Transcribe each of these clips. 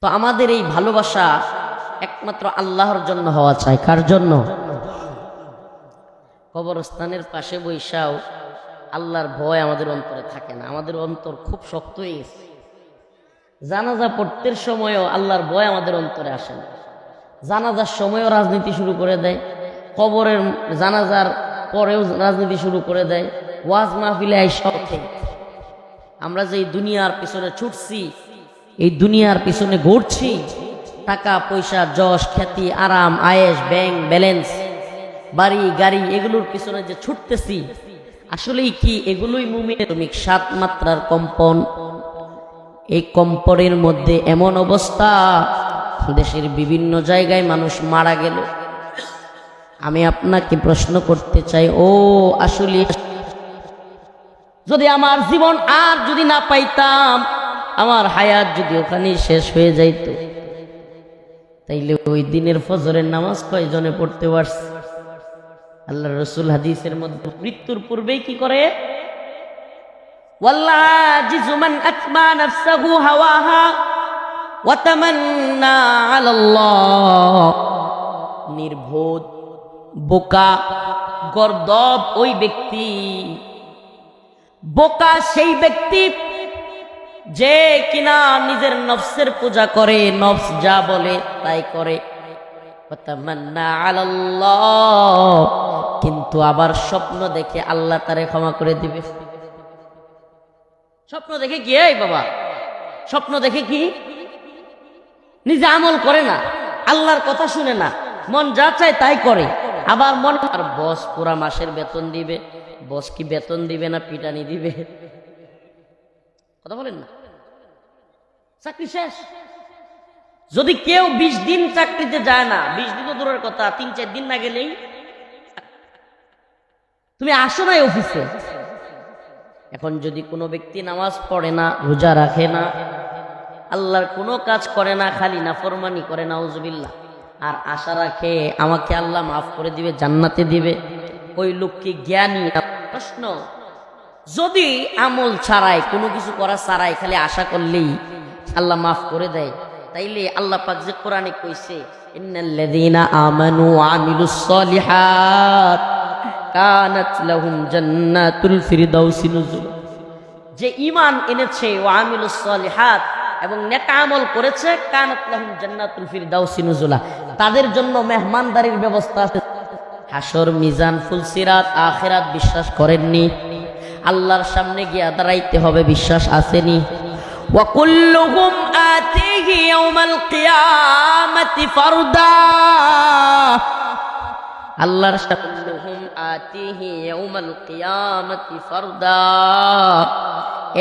তো আমাদের এই ভালোবাসা একমাত্র আল্লাহর জন্য হওয়া চাই। কার জন্য? কবরস্থানের পাশে বৈশাও আল্লাহর ভয় আমাদের অন্তরে থাকে না। আমাদের অন্তর খুব শক্ত হয়ে গেছে। জানাজা পড়তে সময়ও আল্লাহর ভয় আমাদের অন্তরে আসে না। জানাজার সময়ও রাজনীতি শুরু করে দেয়। কবরের জানাজার পরেও রাজনীতি শুরু করে দেয়। ওয়াজ মাহফিলে আমরা যে দুনিয়ার পিছনে ছুটছি এই দুনিয়ার পিছনে ঘুরছি। টাকা, পয়সা, যশ, খ্যাতি, আরাম আয়েস ব্যাংক, ব্যালেন্স, বাড়ি, গাড়ি, এগুলোর পিছনে যে ছুটতেছি, আসলেই কি এগুলোই মুমিনের সাত মাত্রার কম্পন? এই কম্পনের মধ্যে এমন অবস্থা, দেশের বিভিন্ন জায়গায় মানুষ মারা গেল। আমি আপনাকে প্রশ্ন করতে চাই, ও আসলে, যদি আমার জীবন আর যদি না পাইতাম আমার হায়াত যদি ওখানেই শেষ হয়ে যাইত, তাইলে ওই দিনের ফজরের নামাজ কয়জনে পড়তে পারছে? আল্লাহ রসুল হাদিসের মধ্যে মৃত্যুর পূর্বেই কি করে? নির্বোধ, বোকা গর্দব ওই ব্যক্তি। বোকা সেই ব্যক্তি যে কিনা নিজের নফসের পূজা করে, নফস যা বলে তাই করে। কিন্তু আবার স্বপ্ন দেখে আল্লাহ তারে ক্ষমা করে দিবে। স্বপ্ন দেখে কি, এই বাবা? স্বপ্ন দেখে কি? নিজে আমল করে না, আল্লাহর কথা শুনে না। মন যা চায় তাই করে। আবার মন, আর বস পুরা মাসের বেতন দিবে। বস কি বেতন দিবে না পিটানি দিবে? কথা বলেন না। চাকরি শেষ? যদি কেউ বিশ দিন চাকরিতে যায় না, বিশ দিন তো দূরের কথা, তিন, চার দিন না গেলেই? তুমি আসো নাই অফিসে। এখন যদি কোনো ব্যক্তি নামাজ পড়ে না, রোজা রাখে না, আল্লাহর কোনো কাজ করে না, খালি না ফরমানি করে না উজবিল্লা আর আশা রাখে আমাকে আল্লাহ মাফ করে দিবে, জান্নাতে দিবে। ওই লোককে জ্ঞানী না। প্রশ্ন? যদি আমল ছাড়াই, কোনো কিছু করা ছাড়াই, খালি আশা করলেই আল্লাহ মাফ করে দেয়। তাইলে আল্লাহ পাক যে কোরআনে কইছে, ইন্নাল্লাযীনা আমানু ওয়া আমিলুস সলিহাত কানাত লাহুম জান্নাতুল ফিরদাউসি যে ঈমান এনেছে ও আমিলুস সলিহাত এবং নেক আমল করেছে, কানাত লাহুম জান্নাতুল ফিরদাউসি তাদের জন্য মেহমানদারির ব্যবস্থা আছে। হাসর, মিজান, ফুলসিরাত, আখিরাত বিশ্বাস করেননি। আল্লাহর সামনে গিয়ে দাঁড়াইতে হবে, বিশ্বাস আসেনি। وكلهم آتيه يوم القيامة فردا আল্লাহর সাকুল্লুহুম আতিহি ইয়াউমাল কিয়ামাতি ফারদা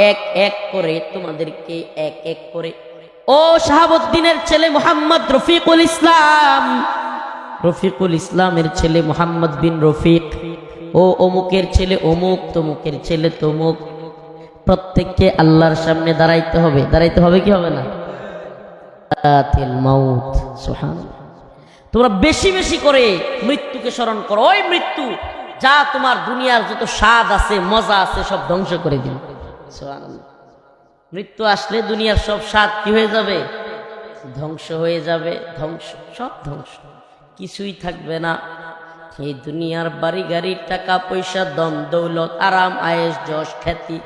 এক এক করে তোমাদেরকে এক এক করে ও শাহাবুদ্দিনের ছেলে মোহাম্মদ রফিকুল ইসলাম রফিকুল ইসলামের ছেলে মোহাম্মদ বিন রফিক ও অমুকের ছেলে অমুক তমুকের ছেলে তমুক প্রত্যেককে আল্লাহর সামনে দাঁড়াইতে হবে। দাঁড়াইতে হবে কি হবে না? তোমরা বেশি বেশি করে মৃত্যুকে স্মরণ করো। ওই মৃত্যু যা তোমার দুনিয়ার যত স্বাদ আছে, মজা আছে, সব ধ্বংস করে দিল মৃত্যু আসলে দুনিয়ার সব স্বাদ কি হয়ে যাবে? ধ্বংস হয়ে যাবে। ধ্বংস, সব ধ্বংস। কিছুই থাকবে না। এই দুনিয়ার বাড়ি গাড়ি টাকা পয়সা, দম, দৌলত, আরাম আয়েস যশ, খ্যাতি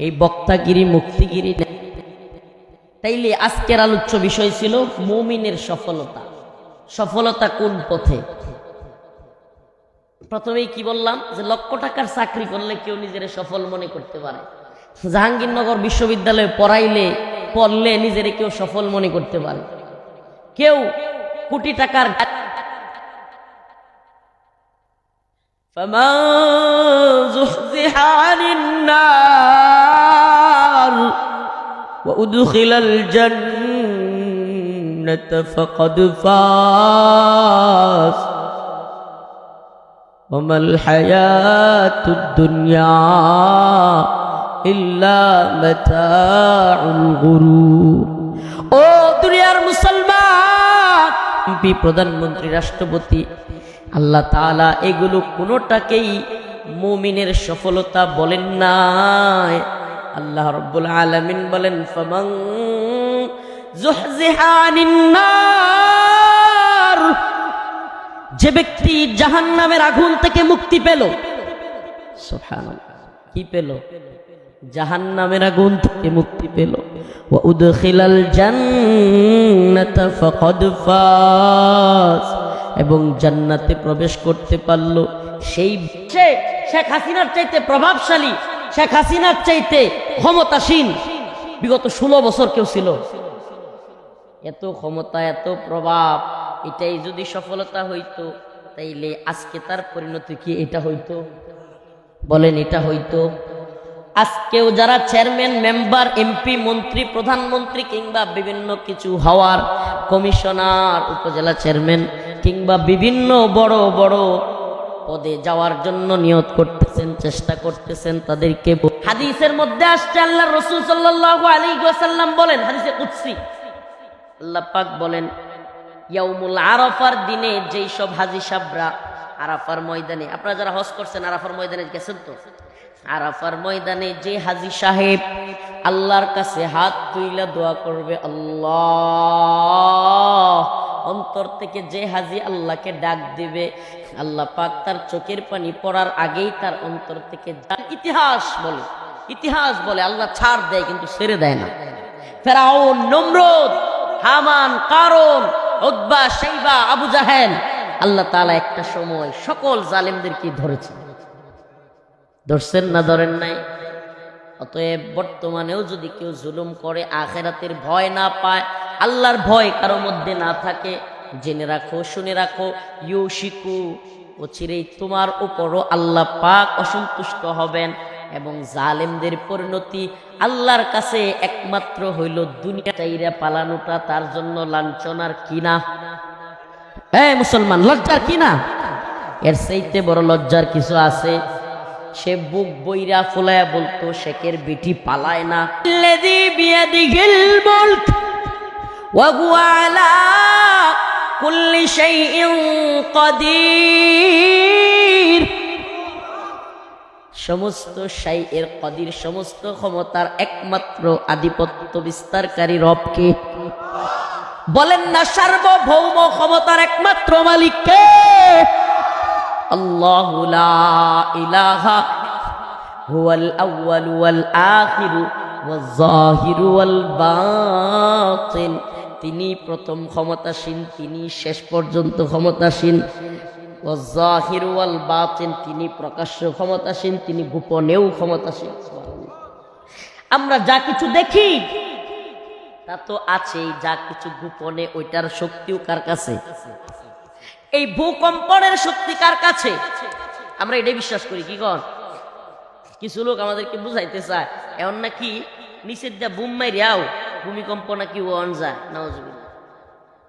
এই বক্তাগিরি মুক্তিগিরি তাইলে আজকের আলোচ্য বিষয় ছিল মমিনের সফলতা সফলতা কোন পথে প্রথমেই কি বললাম যে লক্ষ টাকার চাকরি করলে কেউ নিজের সফল মনে করতে পারে জাহাঙ্গীরনগর বিশ্ববিদ্যালয়ে পড়াইলে পড়লে নিজের কেউ সফল মনে করতে পারে কেউ কোটি টাকার فمن زحزح عن النار وأدخل الجنة فقد فاز وما الحياة الدنيا إلا متاع الغرور ও দুনিয়ার মুসলমান এমপি প্রধানমন্ত্রী রাষ্ট্রপতি আল্লাহ তাআলা এগুলো কোনোটাকেই মুমিনের সফলতা বলেন নাই আল্লাহ রব্বুল আলমিন বলেন ফমং যে ব্যক্তি জাহান নামের আগুন থেকে মুক্তি পেল। কি পেল? জাহান নামের আগুন থেকে মুক্তি পেল। উদখিলাল জান্নাত এবং জান্নাতে প্রবেশ করতে পারল। সেই শেখ হাসিনার চাইতে প্রভাবশালী শেখ হাসিনার চাইতে ক্ষমতাসীন বিগত ষোলো বছর কেউ ছিল? এত ক্ষমতা, এত প্রভাব, এটাই যদি সফলতা হইতো, তাইলে আজকে তার পরিণতি কি? এটা হইতো? বলেন, এটা হইতো? আজকেও যারা চেয়ারম্যান, মেম্বার, এমপি, মন্ত্রী, প্রধানমন্ত্রী কিংবা বিভিন্ন কিছু হওয়ার কমিশনার, উপজেলা চেয়ারম্যান কিংবা বিভিন্ন বড় বড় পদে যাওয়ার জন্য নিয়ত করতেছেন, চেষ্টা করতেছেন তাদেরকে হাদিসের মধ্যে আসছে, আল্লাহ রসুল সাল্লাল্লাহু আলাইহি ওয়াসাল্লাম বলেন, হাদিসে কুদসি। আল্লাহ পাক বলেন, ইয়াউমুল দিনে যেই সব হাজি সাবরা আরাফার ময়দানে, আপনারা যারা হজ করছেন, আরাফার ময়দানে গেছেন তো? আরাফার ময়দানে যে হাজি সাহেব আল্লাহর কাছে হাত তুইলা দোয়া করবে, আল্লাহ অন্তর থেকে যে হাজি আল্লাহকে ডাক দিবে, আল্লাহ পাক তার চোখের পানি পড়ার আগেই তার অন্তর থেকে ইতিহাস বলে ইতিহাস বলে আল্লাহ ছাড় দেয় কিন্তু ছেড়ে দেয় না। ফেরাউন, নমরুদ, হামান কারণ উদ্বা সেইবা আবু জাহেল, আল্লাহ তাআলা একটা সময় সকল জালেমদেরকে ধরেছেন। ধরছেন না ধরেন নাই? অতএব বর্তমানেও যদি কেউ জুলুম করে, আখেরাতের ভয় না পায় আল্লাহর ভয় কারও মধ্যে না থাকে। জেনে রাখো, শুনে রাখো। ইউ শিকু ও চিরেই তোমার উপরও আল্লাহ পাক অসন্তুষ্ট হবেন এবং জালেমদের পরিণতি আল্লাহর কাছে একমাত্র হইল দুনিয়া চাইরা পালানোটা, তার জন্য লাঞ্ছনার কিনা। হ্যাঁ মুসলমান, লজ্জার কিনা? এর সেইতে বড় লজ্জার কিছু আছে। সে বুক বইরা ফুলায়া বলতো, শেখের বেটি পালায় না। হুয়া আলা কুল্লি শাইইন কাদির। সমস্ত শাইয়ের কদির সমস্ত ক্ষমতার একমাত্র আধিপত্য বিস্তারকারী রবকে বলেন না সার্বভৌম ক্ষমতার একমাত্র মালিককে আল্লাহ ইলাহা, হুয়াল আউয়াল ওয়াল আখির ওয়াল জাহির ওয়াল বাতিন তিনি প্রথম ক্ষমতাসীন, তিনি শেষ পর্যন্ত ক্ষমতাসীন। ওয়াল জাহির ওয়াল তিনি প্রকাশ্য ক্ষমতাসীন, তিনি গোপনেও ক্ষমতাসীন। আমরা যা কিছু দেখি, তা তো আছেই, যা কিছু গোপনে, ওইটার শক্তিও কার কাছে? এই ভূকম্পনের শক্তি কার কাছে? আমরা এটাই বিশ্বাস করি, কি কর? কিছু লোক আমাদেরকে বুঝাইতে চায়, এমন নাকি নিচের দিয়া বুম মাইরিয়াও ভূমিকম্প নাকি ওয়ান যায় নওয়াজবিল্লাহ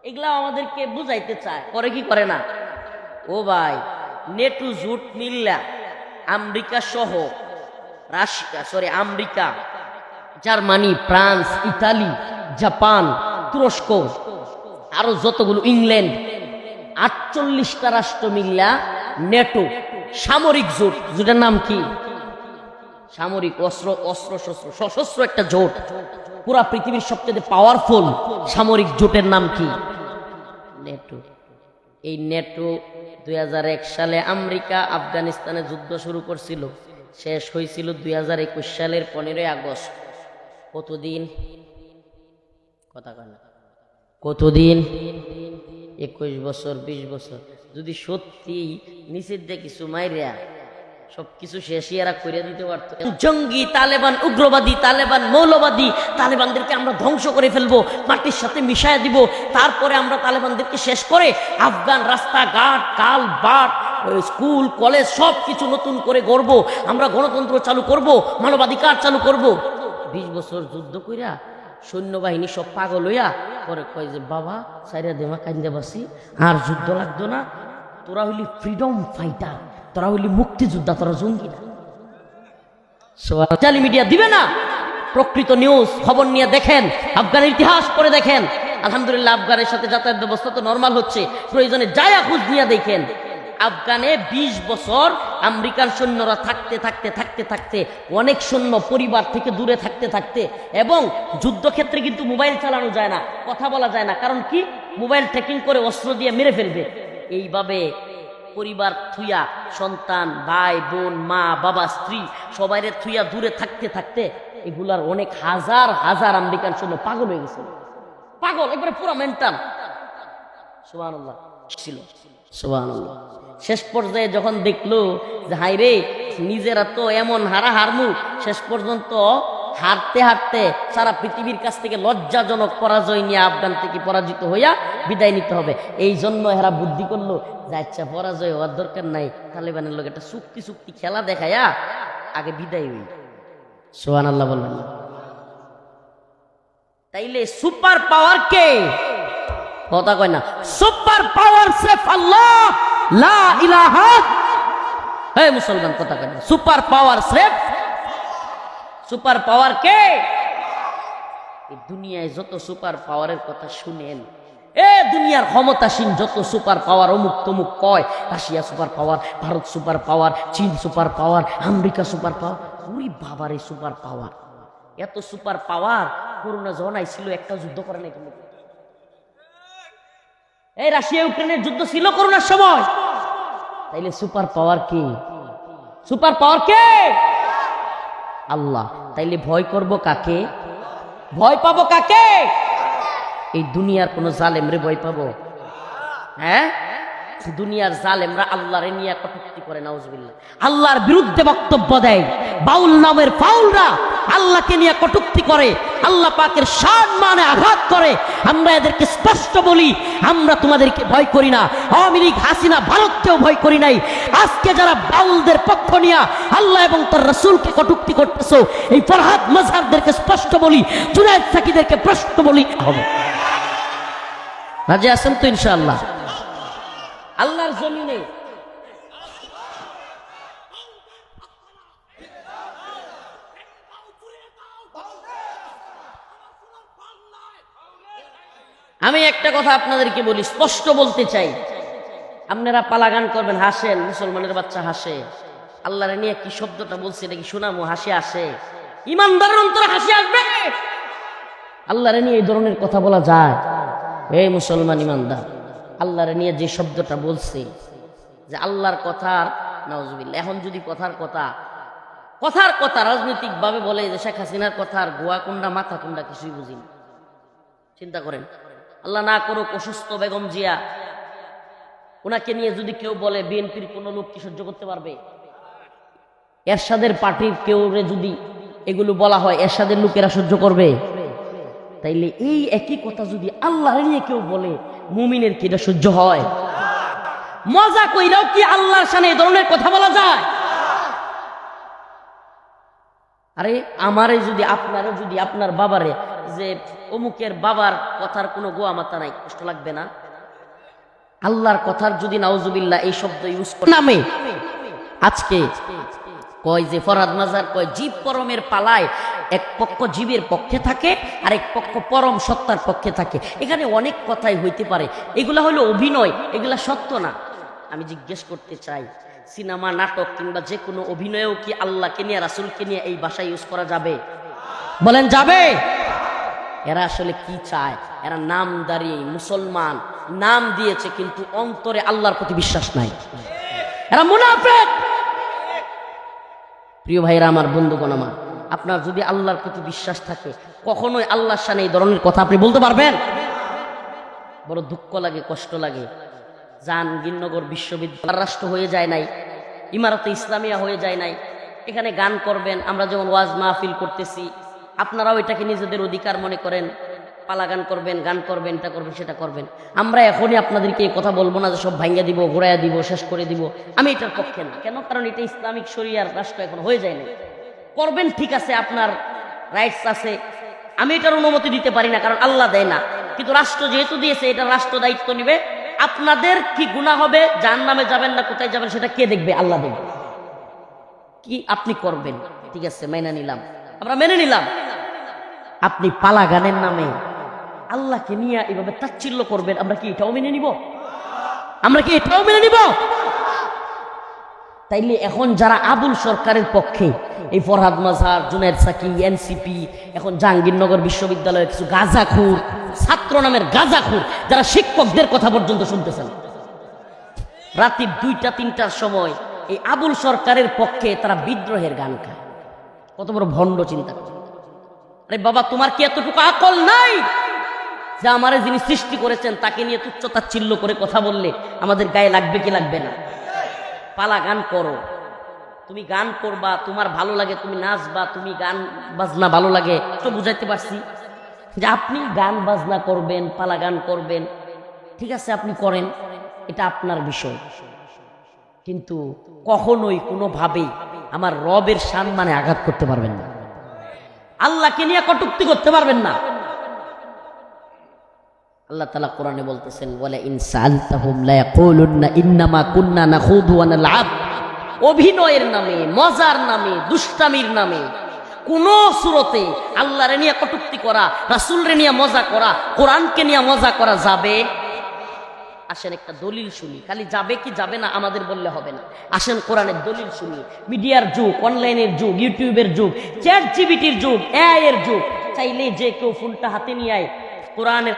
এগুলা আমাদেরকে বুঝাইতে চায়, করে কি করে না? ও ভাই, নেটু জুট মিল্লা, আমেরিকা সহ, Russia sorry America, Germany, France, Italy, Japan, তুরস্ক, আরও যতগুলো ইংল্যান্ড, আটচল্লিশটা রাষ্ট্র মিল্লা, নেটো, সামরিক জোট, জোটের নাম কি? সামরিক, অস্ত্র অস্ত্র, শস্ত্র, সশস্ত্র একটা জোট। পুরা পৃথিবীর সবচেয়ে পাওয়ারফুল সামরিক জোটের নাম কি? নেটো। এই নেটো দুই সালে আমেরিকা আফগানিস্তানে যুদ্ধ শুরু করছিল। শেষ হয়েছিল দুই হাজার একুশ সালের পনেরোই আগস্ট। কতদিন? কথা কয় কতদিন? একুশ বছর, বিশ বছর। যদি সত্যি দিয়ে কিছু মাইরিয়া সব কিছু শেষই এরা করে দিতে পারত। জঙ্গি, তালেবান, উগ্রবাদী, তালেবান, মৌলবাদী, তালেবানদেরকে আমরা ধ্বংস করে ফেলব, মাটির সাথে মিশায় দিব, তারপরে আমরা তালেবানদেরকে শেষ করে আফগান রাস্তাঘাট কাল, বাট স্কুল, কলেজ সব কিছু নতুন করে গড়ব, আমরা গণতন্ত্র চালু করব, মানবাধিকার চালু করব। বিশ বছর যুদ্ধ কইরা সৈন্যবাহিনী সব পাগল হইয়া পরে কয় যে, বাবা, সাইরা দেমা কান্দে বাসি, আর যুদ্ধ লাগতো না, তোরা হইলি ফ্রিডম ফাইটার তোরা হইলি মুক্তিযোদ্ধা, তোরা জঙ্গি না। সোশ্যাল মিডিয়া দিবে না। প্রকৃত নিউজ, খবর নিয়ে দেখেন, আফগানের ইতিহাস পড়ে দেখেন। আলহামদুলিল্লাহ, আফগানের সাথে যাতায়াত ব্যবস্থা তো নর্মাল হচ্ছে। প্রয়োজনে যায়া খোঁজ নিয়ে দেখেন। আফগানে ২০ বছর আমেরিকার সৈন্যরা থাকতে থাকতে থাকতে থাকতে, অনেক সৈন্য পরিবার থেকে দূরে থাকতে থাকতে, এবং যুদ্ধক্ষেত্রে কিন্তু মোবাইল চালানো যায় না, কথা বলা যায় না। কারণ কি? মোবাইল ট্রেকিং করে অস্ত্র দিয়ে মেরে ফেলবে। এইভাবে পরিবার থুইয়া সন্তান, ভাই, বোন, মা, বাবা, স্ত্রী, সবাইরে থুইয়া দূরে থাকতে থাকতে এগুলার অনেক হাজার হাজার আমেরিকান সৈন্য পাগল হয়ে গেছিল। পাগল, একবারে পুরো মেন্টাল সুবহানাল্লাহ, ছিল। সুবহানাল্লাহ। শেষ পর্যায়ে যখন দেখল যে হাই রে নিজেরা তো এমন হারা হারমু শেষ পর্যন্ত হারতে হারতে সারা পৃথিবীর কাছ থেকে লজ্জাজনক পরাজয় নিয়ে আফগান থেকে পরাজিত হইয়া বিদায় নিতে হবে। এই জন্য এরা বুদ্ধি করল, যে আচ্ছা পরাজয় হওয়ার দরকার নাই। তালেবানের লোক একটা চুক্তি চুক্তি খেলা দেখায়া আগে বিদায় হই সোহান আল্লাহ বললেন। না। তাইলে সুপার পাওয়ার কে? কথা কয় না। সুপার পাওয়ার সেফ আল্লাহ। লা ইলাহা হে মুসলমান, কথা কয় না। সুপার পাওয়ার সেফ সুপার পাওয়ার কে? দুনিয়ায় যত সুপার পাওয়ারের কথা শুনেন, এ দুনিয়ার ক্ষমতাসীন যত সুপার পাওয়ার অমুক তমুক কয়, Russia super power, Bharat super power, চীন super power, America super power, ওরে বাবার এই সুপার পাওয়ার। এত সুপার পাওয়ার করোনা যখন ছিল, একটা যুদ্ধ করে নাই কিন্তু এই রাশিয়া ইউক্রেনের যুদ্ধ ছিল করোনার সময়। তাইলে সুপার পাওয়ার কে? সুপার পাওয়ার কে? আল্লাহ, তাইলে ভয় করব কাকে? ভয় পাবো কাকে? এই দুনিয়ার কোন জালেমরে ভয় পাবো? হ্যাঁ? দুনিয়ার জালেমরা আল্লাহরে নিয়ে কটুক্তি করে, নাউজবিল্লাহ। আল্লাহর বিরুদ্ধে বক্তব্য দেয়। বাউল নামের ফাউলরা আল্লাহকে নিয়ে কটুক্তি করে, আল্লাহ পাকের সান মানে আঘাত করে। আমরা এদেরকে স্পষ্ট বলি, আমরা তোমাদেরকে ভয় করি না। আওয়ামী লীগ, হাসিনা, ভারতকেও ভয় করি নাই। আজকে যারা বাউলদের পক্ষ নিয়ে আল্লাহ এবং তার রসুলকে কটুক্তি করতেছো, এই ফরহাদ মজহারদেরকে স্পষ্ট বলি, জুনায়দ সাকিদেরকে প্রশ্ন বলি। হবে রাজি আছেন তো ইনশাআল্লাহ? আল্লাহর জমিনে আমি একটা কথা আপনাদেরকে বলি, স্পষ্ট বলতে চাই। আপনারা পালাগান করবেন, হাসেন, মুসলমানের বাচ্চা হাসে। আল্লাহরে নিয়ে কি শব্দটা বলছে, এটা কি শোনামো হাসি আসে। ইমানদারের অন্তরে হাসি আসবে। আল্লাহরে নিয়ে এই ধরনের কথা বলা যায়। এই মুসলমান ইমানদার, আল্লাহরে নিয়ে যে শব্দটা বলছে, যে আল্লাহর কথার নজবিল্লা এখন যদি কথার কথা কথার কথা রাজনৈতিক ভাবে বলে যে শেখ হাসিনার কথার গোয়া কোনটা, মাথা কোনটা, কিছুই বুঝি না চিন্তা করেন। আল্লাহ না করুক, অসুস্থ বেগম জিয়া। ওনাকে নিয়ে যদি কেউ বলে, বিএনপির কোনো লোক কি সহ্য করতে পারবে? এরশাদের পার্টির কেউ যদি এগুলো বলা হয়, এরশাদের লোকেরা সহ্য করবে? তাইলে এই একই কথা যদি আল্লাহ নিয়ে কেউ বলে, মুমিনের কি এটা সহ্য হয়? মজা কইরাও কি আল্লাহর সামনে এই ধরনের কথা বলা যায়? আরে আমারে যদি আপনারে, যদি আপনার বাবারে, যে অমুকের বাবার কথার কোনো গোয়া মাথা নাই, কষ্ট লাগবে না? আল্লাহর কথার যদি নাউজুবিল্লাহ এই শব্দ ইউজ করে নামে। আজকে কয় যে ফরাদ মাজার, কয় জীব পরমের পালায়, এক পক্ষ জীবের পক্ষে থাকে আর এক পক্ষ পরম সত্তার পক্ষে থাকে। এখানে অনেক কথাই হইতে পারে। এগুলা হলো অভিনয়, এগুলা সত্য না। আমি জিজ্ঞেস করতে চাই সিনেমা, নাটক কিংবা যে কোনো অভিনয়েও কি আল্লাহকে নিয়ে, রাসুলকে নিয়ে এই ভাষা ইউজ করা যাবে? বলেন, যাবে। এরা আসলে কি চায়? এরা নামদারি, মুসলমান, নাম দিয়েছে কিন্তু অন্তরে আল্লাহর প্রতি বিশ্বাস নাই। এরা মুনাফেক। প্রিয় ভাইরা আমার বন্ধুগণ আমার, আপনার যদি আল্লাহর প্রতি বিশ্বাস থাকে, কখনোই আল্লাহর সামনে এই ধরনের কথা আপনি বলতে পারবেন? বড় দুঃখ লাগে, কষ্ট লাগে। জাহাঙ্গীরনগর বিশ্ববিদ্যালয়। রাষ্ট্র হয়ে যায় নাই, ইমারতে ইসলামিয়া হয়ে যায় নাই। এখানে গান করবেন, আমরা যেমন ওয়াজ মাহফিল করতেছি। আপনারাও এটাকে নিজেদের অধিকার মনে করেন। পালা গান করবেন গান করবেন, এটা করবেন, সেটা করবেন। আমরা এখনই আপনাদেরকে এই কথা বলব না যে সব ভাঙ্গা দিব, ঘোরাইয়া দিব, শেষ করে দিব। আমি এটার পক্ষে না। কেন? কারণ এটা ইসলামিক শরিয়ার রাষ্ট্র এখন হয়ে যায় না করবেন, ঠিক আছে, আপনার রাইটস আছে। আমি এটার অনুমতি দিতে পারি না, কারণ আল্লাহ দেয় না। কিন্তু রাষ্ট্র যেহেতু দিয়েছে, এটা রাষ্ট্র দায়িত্ব নিবে। আপনাদের কি গুণা হবে? যার নামে যাবেন না, কোথায় যাবেন সেটা কে দেখবে? আল্লাহ দেখবে। কি আপনি করবেন? ঠিক আছে, মেনে নিলাম। আমরা মেনে নিলাম। আপনি পালা গানের নামে আল্লাহকে নিয়ে এভাবে তাচ্ছিল্য করবেন, আমরা কি এটাও মেনে নিব? আমরা কি এটাও মেনে নিব? তাইলে এখন যারা আবুল সরকারের পক্ষে, এই ফরহাদ মাজার, জুনায়দ সাকি, এনসিপি, এখন জাহাঙ্গীরনগর বিশ্ববিদ্যালয়ের কিছু গাজাখুর, ছাত্র নামের গাজাখুর, যারা শিক্ষকদের কথা পর্যন্ত শুনতেছেন। রাত্রি দুইটা, তিনটার সময় এই আবুল সরকারের পক্ষে তারা বিদ্রোহের গান খায়। কত বড় ভণ্ড চিন্তা। আরে বাবা, তোমার কি এতটুকু আকল নাই? যে আমারে যিনি সৃষ্টি করেছেন, তাকে নিয়ে তুচ্ছতাচ্ছিল্য করে কথা বললে আমাদের গায়ে লাগবে কি লাগবে না? পালা গান করো। তুমি গান করবা, তোমার ভালো লাগে, তুমি নাচবা, তুমি গান বাজনা ভালো লাগে, তো বুঝাইতে পারছি যে আপনি গান বাজনা করবেন, পালা গান করবেন, ঠিক আছে আপনি করেন, এটা আপনার বিষয়। কিন্তু কখনোই কোনোভাবেই আমার রবের সম্মানে আঘাত করতে পারবেন না। আল্লাহকে নিয়ে কটুক্তি করতে পারবেন না। আল্লাহ তালা কোরআনে বলতেছেন বলে ইন্নামা কুন্না অভিনয়ের নামে, মজার নামে, দুষ্টামির নামে, কোন সুরতে আল্লাহরে নিয়ে কটুক্তি করা, রাসূলরে নিয়ে মজা করা, কোরআনকে নিয়ে মজা করা যাবে? আসেন একটা দলিল শুনি, খালি যাবে কি যাবে না আমাদের বললে হবে না। আসেন কোরআনের দলিল শুনি, মিডিয়ার যুগ, অনলাইনের যুগ, ইউটিউবের যুগ, চ্যাট জিবিটির যুগ, এআই এর যুগ, চাইলে যে কেউ ফোনটা হাতে নিয়ে আয় কোরআনের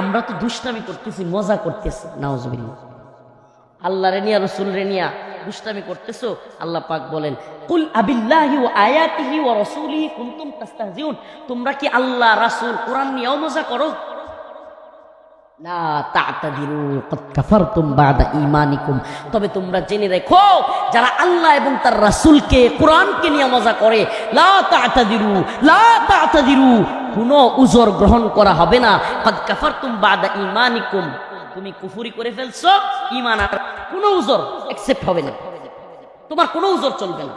আমরা তো দুষ্টামি করতেছি, মজা করতেছি। নাউজুবিল্লাহ। আল্লাহ রেনিয়া রসুল রেনিয়া দুষ্টামি করতেছো? আল্লাহ পাক বলেন, কুল আবিল্লাহি ওয়া আয়াতিহি ওয়া রাসূলিহি কুনতুম তাস্তাহজিউন। তোমরা কি আল্লাহ, রাসূল, কোরআন নিয়েও মজা করো? লা তা'তাদিরু ক্বাদ কাফারতুম বাদা ঈমানিকুম। তবে তোমরা জেনে রেখো, যারা আল্লাহ এবং তার রাসূলকে, কোরআনকে নিয়ে মজা করে, লা তা'তাদিরু লা তা'তাদিরু। কোনো উজর গ্রহণ করা হবে না। ক্বাদ কাফারতুম বাদা ঈমানিকুম। তুমি কুফরি করে ফেলছো, ঈমান আর কোনো উজর অ্যাকসেপ্ট হবে না। তোমার কোনো উজর চলবে না।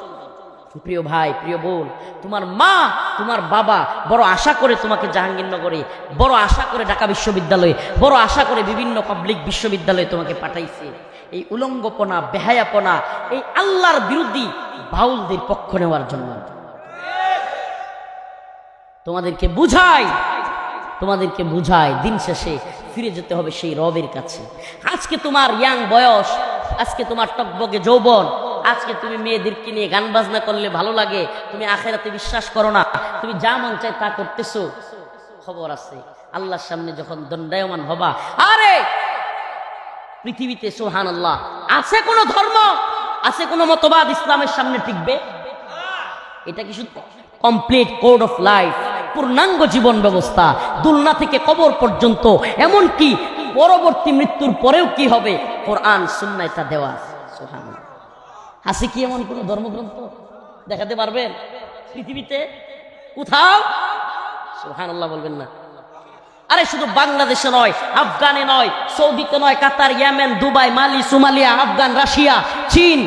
প্রিয় ভাই, প্রিয় বোন, তোমার মা, তোমার বাবা বড় আশা করে তোমাকে জাহাঙ্গীরনগরে, বড় আশা করে ঢাকা বিশ্ববিদ্যালয়ে, বড় আশা করে বিভিন্ন পাবলিক বিশ্ববিদ্যালয়ে তোমাকে পাঠাইছে। এই উলঙ্গপনা, বেহায়াপনা, এই আল্লাহর বিরোধী বাউলদের পক্ষ নেওয়ার জন্য। তোমাদেরকে বুঝাই, তোমাদেরকে বুঝায় দিন শেষে ফিরে যেতে হবে সেই রবের কাছে। আজকে তোমার ইয়াং বয়স, আজকে তোমার টকবগে যৌবন, আজকে তুমি মেয়েদেরকে নিয়ে গান বাজনা করলে ভালো লাগে, তুমি আখেরাতে বিশ্বাস করো না, তুমি যা মন চায় তা করতেছো। খবর আছে, আল্লাহর সামনে যখন দণ্ডায়মান হবা, আরে! পৃথিবীতে সোহান আল্লাহ আছে কোনো ধর্ম, আছে কোনো মতবাদ ইসলামের সামনে টিকবে? এটা কি শুধু কমপ্লিট কোড অফ লাইফ পূর্ণাঙ্গ জীবন ব্যবস্থা। দুলনা থেকে কবর পর্যন্ত। এমন কি পরবর্তী মৃত্যুর পরেও কি হবে? কোরআন, সুন্নায় তা দেওয়া সুবহানাল্লাহ। আছে কি এমন কোন ধর্মগ্রন্থ? দেখাতে পারবেন? পৃথিবীতে? কোথাও? সুহান বলবেন না। আরে শুধু বাংলাদেশে নয়, আফগানে নয়, সৌদিতে নয়, Qatar, Yemen, Dubai, Mali, Somalia, Afghan, Russia, চীন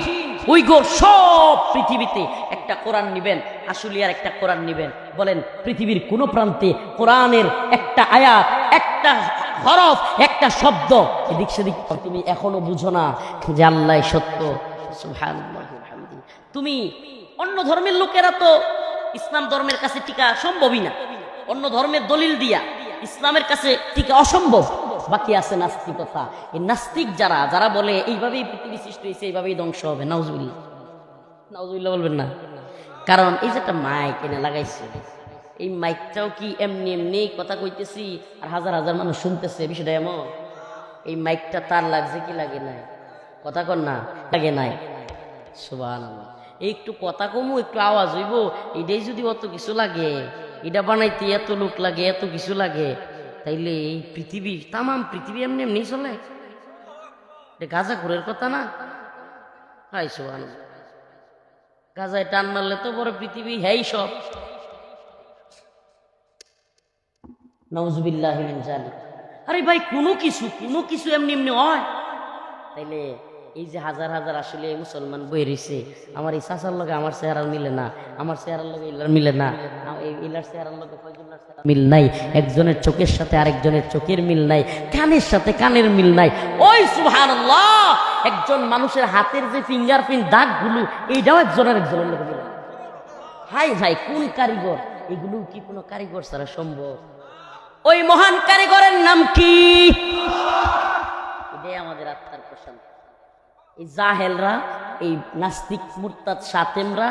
উইগোর সব পৃথিবীতে একটা কোরআন নিবেন। আশুলিয়ার একটা কোরআন নিবেন। বলেন, পৃথিবীর কোন প্রান্তে কোরআনের একটা আয়াত, একটা হরফ, একটা শব্দ, এদিক সেদিক তুমি এখনও বুঝো না যে আল্লাহ সত্য। তুমি অন্য ধর্মের লোকেরা তো ইসলাম ধর্মের কাছে টিকা সম্ভবই না। অন্য ধর্মের দলিল দিয়া ইসলামের কাছে টিকা অসম্ভব। বাকি আছে নাস্তিকতা। এই নাস্তিক যারা যারা বলে, এইভাবেই পৃথিবী সৃষ্টি হয়েছে, এইভাবেই ধ্বংস হবে। নাউজুবিল্লাহ। নাউজুবিল্লাহ বলবেন না। কারণ এই যে একটা মাইক এনে লাগাইছে। এই মাইকটাও কি এমনি এমনি কথা কইতেছি আর হাজার হাজার মানুষ শুনতেছে, বিষয়টা এমন। এই মাইকটা তার লাগছে কি লাগে নাই? কথা কর না, লাগে নাই। সুবান একটু কথা কমু, একটু আওয়াজ হইব। এটাই যদি অত কিছু লাগে, এটা বানাইতে এত লোক লাগে, এত কিছু লাগে, তাইলে এই পৃথিবী, তামাম পৃথিবী এমনি এমনি চলে। এটা গাজা ঘুরের কথা না? হাই সুবান গাজায় টান মারলে তো বড় পৃথিবী হ্যাই সব। নজবিল্লাহ জানি আরে ভাই, কোনো কিছু কোনো কিছু এমনি এমনি হয়? তাইলে এই যে হাজার হাজার আসলে মুসলমান বই রয়েছে, আমার এই চাচার লগে আমার চেহারা মিলে না, আমার চেহারার লগে ইলার মিলে না ইলার চেহারার লগে মিল নাই, একজনের চোখের সাথে আরেকজনের চোখের মিল নাই, কানের সাথে কানের মিল নাই, ওই সুবহানাল্লাহ, একজন মানুষের হাতের যে ফিঙ্গার ফিঙ্গারপ্রিন্ট দাগগুলো, এইটাও একজনের একজনের লগে মিলে হাই হাই, কোন কারিগর? এগুলো কি কোনো কারিগর ছাড়া সম্ভব? ওই মহান কারিগরের নাম কি? এটাই আমাদের আত্মার প্রশান্তি। এই জাহেলরা, এই নাস্তিক মুরতাদ সাতেমরা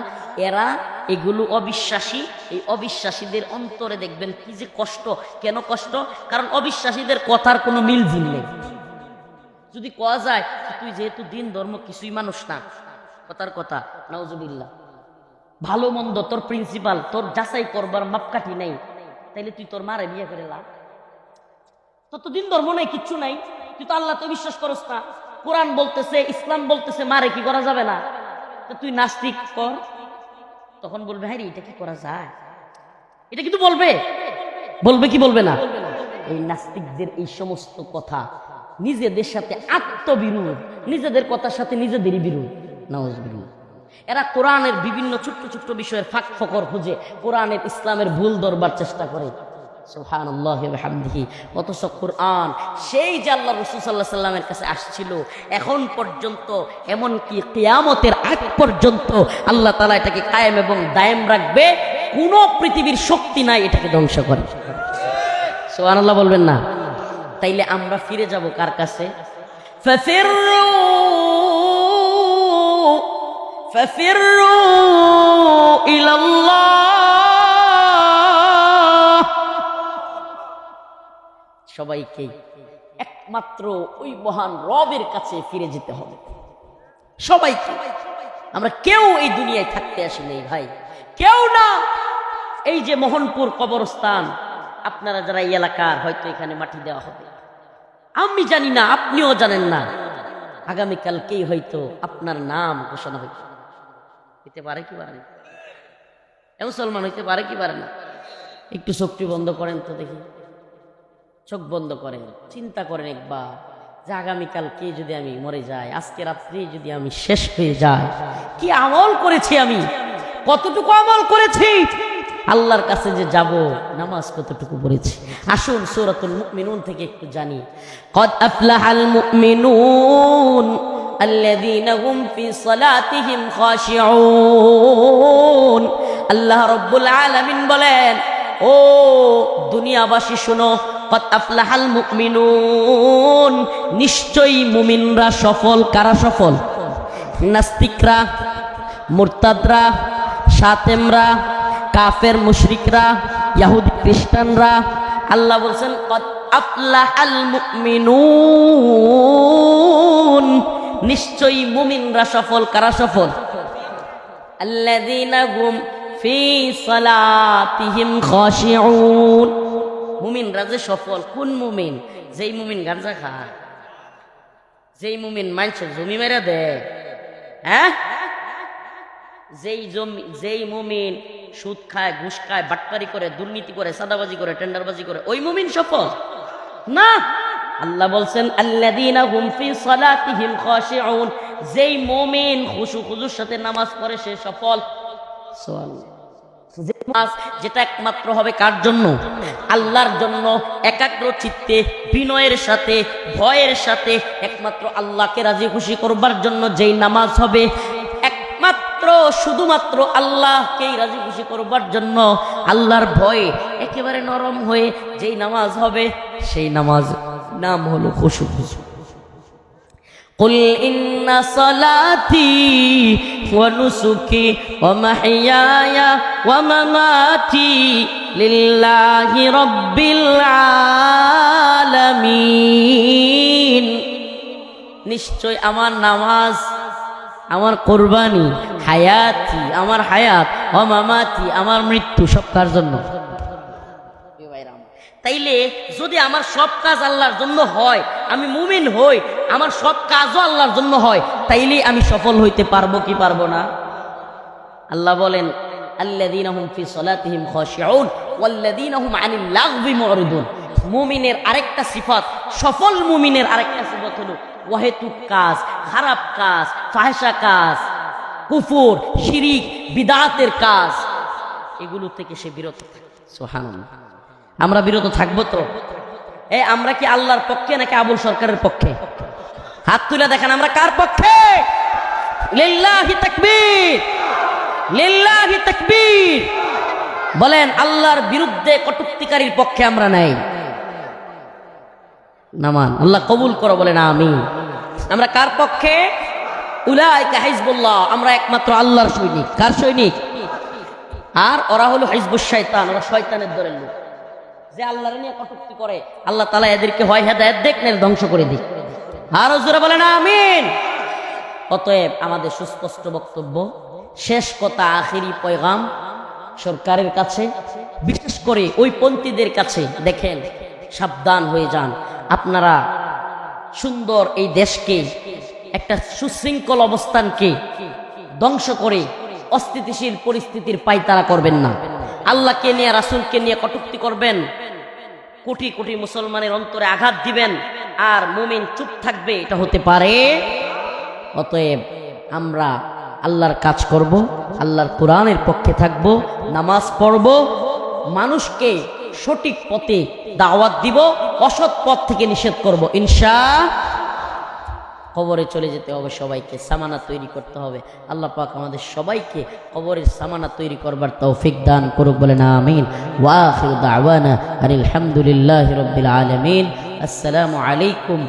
এরা এগুলো অবিশ্বাসী। এই অবিশ্বাসীদের অন্তরে দেখবেন কি যে কষ্ট। কেন কষ্ট? কারণ অবিশ্বাসীদের কথার কোনো মিল ঝিল নেই। যদি কোয়া যায় তুই যেহেতু দিন ধর্ম কিছুই মানুষ না, কথার কথা, নাউজুবিল্লাহ। ভালো মন্দ, তোর প্রিন্সিপাল তোর যাচাই করবার মাপকাঠি নেই, তাইলে তুই তোর মারে বিয়ে করে লাভ। তোর তো দিন ধর্ম নাই, কিচ্ছু নাই, তুই তো আল্লাহ তো বিশ্বাস করস না। কোরআন বলতেছে, ইসলাম বলতেছে, মারে কি করা যাবে না? তুই নাস্তিক কর। তখন বলবে হ্যাঁ এটা কি করা যায়? এটা কিন্তু বলবে। বলবে কি বলবে না? এই নাস্তিকদের এই সমস্ত কথা নিজেদের সাথে আত্মবিরোধ, নিজেদের কথার সাথে নিজেদেরই বিরোধ। নওয়াজবিল্লাহ এরা কোরআনের বিভিন্ন ছোট্ট ছোট্ট বিষয়ের ফাঁক ফকর খুঁজে কোরআনের ইসলামের ভুল ধরবার চেষ্টা করে। সুবহানাল্লাহি ওয়া বিহামদিহি অথচ কোরআন সেই যে আল্লাহ রাসূল সাল্লাল্লাহু আলাইহি সাল্লামের কাছে আসছিল এখন পর্যন্ত এমন কি কিয়ামতের আগ পর্যন্ত আল্লাহ তাআলা এটাকে কায়েম এবং দায়েম রাখবে কোনো পৃথিবীর শক্তি নাই এটাকে ধ্বংস করে সুবহানাল্লাহ বলবেন না তাইলে আমরা ফিরে যাব কার কাছে ففروا ففروا إلى الله সবাইকে একমাত্র ওই মহান রবের কাছে ফিরে যেতে হবে। সবাইকে। আমরা কেউ এই দুনিয়ায় থাকতে আসি নেই ভাই। কেউ না। এই যে মোহনপুর কবরস্থান, আপনারা যারা এই এলাকার, হয়তো এখানে মাটি দেওয়া হবে। আমি জানি না, আপনিও জানেন না। আগামীকালকেই হয়তো আপনার নাম ঘোষণা হইতে হইতে পারে কি পারে না? মুসলমান হইতে পারে কি পারে না? একটু চোখটি বন্ধ করেন তো দেখি। চোখ বন্ধ করেন চিন্তা করেন একবার যে আগামীকাল কে যদি আমি মরে যাই আজকে রাত্রি যদি আমি শেষ হয়ে যাই কি আমল করেছি আমি কতটুকু আমল করেছি আল্লাহর কাছে যে যাব নামাজ কতটুকু পড়েছি আসুন সূরাতুল মুমিনুন থেকে একটু জানি কদ আফলাহাল মুমিনুন الذين هم في صلاتهم خاشعون আল্লাহ রব্বুল আলামিন বলেন ও দুনিয়াবাসী শোনো কত আফলাহাল মুমিনুন। নিশ্চয়ই মুমিনরা সফল, কারা সফল? নাস্তিকরা, মুরতাদরা সাতেমরা কাফের মুশরিকরা ইহুদি খ্রিস্টানরা। আল্লাহ বলছেন কত আফলাহাল মুমিনুন। নিশ্চয়ই মুমিনরা সফল, কারা সফল? আল্লাযীনা হুম ফি সালাতিহিম খাশিউন। মুমিনরা যে সফল, কোন মুমিন? যেই মুমিন গাঞ্জা খায়। যেই মুমিন মানুষের জমি মেরে দেয়। হ্যাঁ? যেই জমি যেই মুমিন সুদ খায়, ঘুষ খায়, বাটপারি করে, দুর্নীতি করে সাদাবাজি করে, টেন্ডারবাজি করে, ওই মুমিন সফল? না? আল্লাহ বলছেন, আল্লাযীনা হুম ফি সালাতিহিম খাশিউন। যেই মুমিন খুশু খুজুর সাথে নামাজ পড়ে, সে সফল। সুবহানাল্লাহ। যে যেটা একমাত্র হবে কার জন্য? আল্লাহর জন্য একাগ্র চিত্তে, বিনয়ের সাথে, ভয়ের সাথে একমাত্র আল্লাহকে রাজি খুশি করবার জন্য যেই নামাজ হবে, একমাত্র, শুধুমাত্র আল্লাহকেই রাজি খুশি করবার জন্য আল্লাহর ভয়ে একেবারে নরম হয়ে যেই নামাজ হবে, সেই নামাজ নাম হলো খুশু খুশু। قل إن صلاتي ونسكي ومحياي ومماتي لله رب العالمين নিশ্চয় আমার নামাজ আমার কোরবানি হায়াতি আমার হায়াত অমামাতি আমার মৃত্যু সব কার জন্য তাইলে যদি আমার সব কাজ আল্লাহর জন্য হয়, আমি মুমিন হই, আমার সব কাজও আল্লাহর জন্য হয় তাইলে আমি সফল হইতে পারব কি পারব না? আল্লাহ বলেন মুমিনের আরেকটা সিফাত, সফল মুমিনের আরেকটা সিফাত হলো, ওয়াহেতুক কাজ, খারাপ কাজ ফাহেসা কাজ, কুফুর, শিরিক, বিদাতের কাজ। এগুলো থেকে সে বিরত থাকে। সুবহানাল্লাহ। আমরা বিরত থাকব তো? এ, আমরা কি আল্লাহর পক্ষে নাকি আবুল সরকারের পক্ষে? হাত তুলে দেখেন, আমরা কার পক্ষে? বলেন, আল্লাহর বিরুদ্ধে কটুক্তিকারীর পক্ষে আমরা নাই। নামান, আল্লাহ কবুল করো, বলেন আমি আমরা কার পক্ষে? উলাইকা আমরা একমাত্র আল্লাহর সৈনিক। কার সৈনিক? আর ওরা হলো হিজবুস শয়তান, ওরা শয়তানের দলের লোক। যে আল্লাহর নিয়ে কটুক্তি করে, আল্লাহ তালা এদেরকে হয় হেদায়ত দেখ না ধ্বংস করে দিক। আর জোরে বলেন, আমিন। অতএব আমাদের সুস্পষ্ট বক্তব্য, শেষ কথা, আখিরি পয়গাম সরকারের কাছে, বিশেষ করে ওই পন্থীদের কাছে দেখেন, সাবধান হয়ে যান। আপনারা সুন্দর এই দেশকে, একটা সুশৃঙ্খল অবস্থানকে ধ্বংস করে অস্থিতিশীল পরিস্থিতির পাইতারা করবেন না। আল্লাহকে নিয়ে, রাসুলকে নিয়ে কটুক্তি করবেন। কোটি কোটি মুসলমানের অন্তরে আঘাত দিবেন। আর মুমিন চুপ থাকবে, এটা হতে পারে। অতএব আমরা আল্লাহর কাজ করব, আল্লাহর কোরআনের পক্ষে থাকব, নামাজ পড়ব, মানুষকে সঠিক পথে দাওয়াত দিব, অসৎ পথ থেকে নিষেধ করব। ইনশা কবরে চলে যেতে হবে সবাইকে, সামানা তৈরি করতে হবে। আল্লাহ পাক আমাদের সবাইকে কবরের সামানা তৈরি করবার তৌফিক দান করুক বলে না আমিন ওয়াহ আলহামদুলিল্লাহ রবিল আলমিন। আসসালামু আলাইকুম।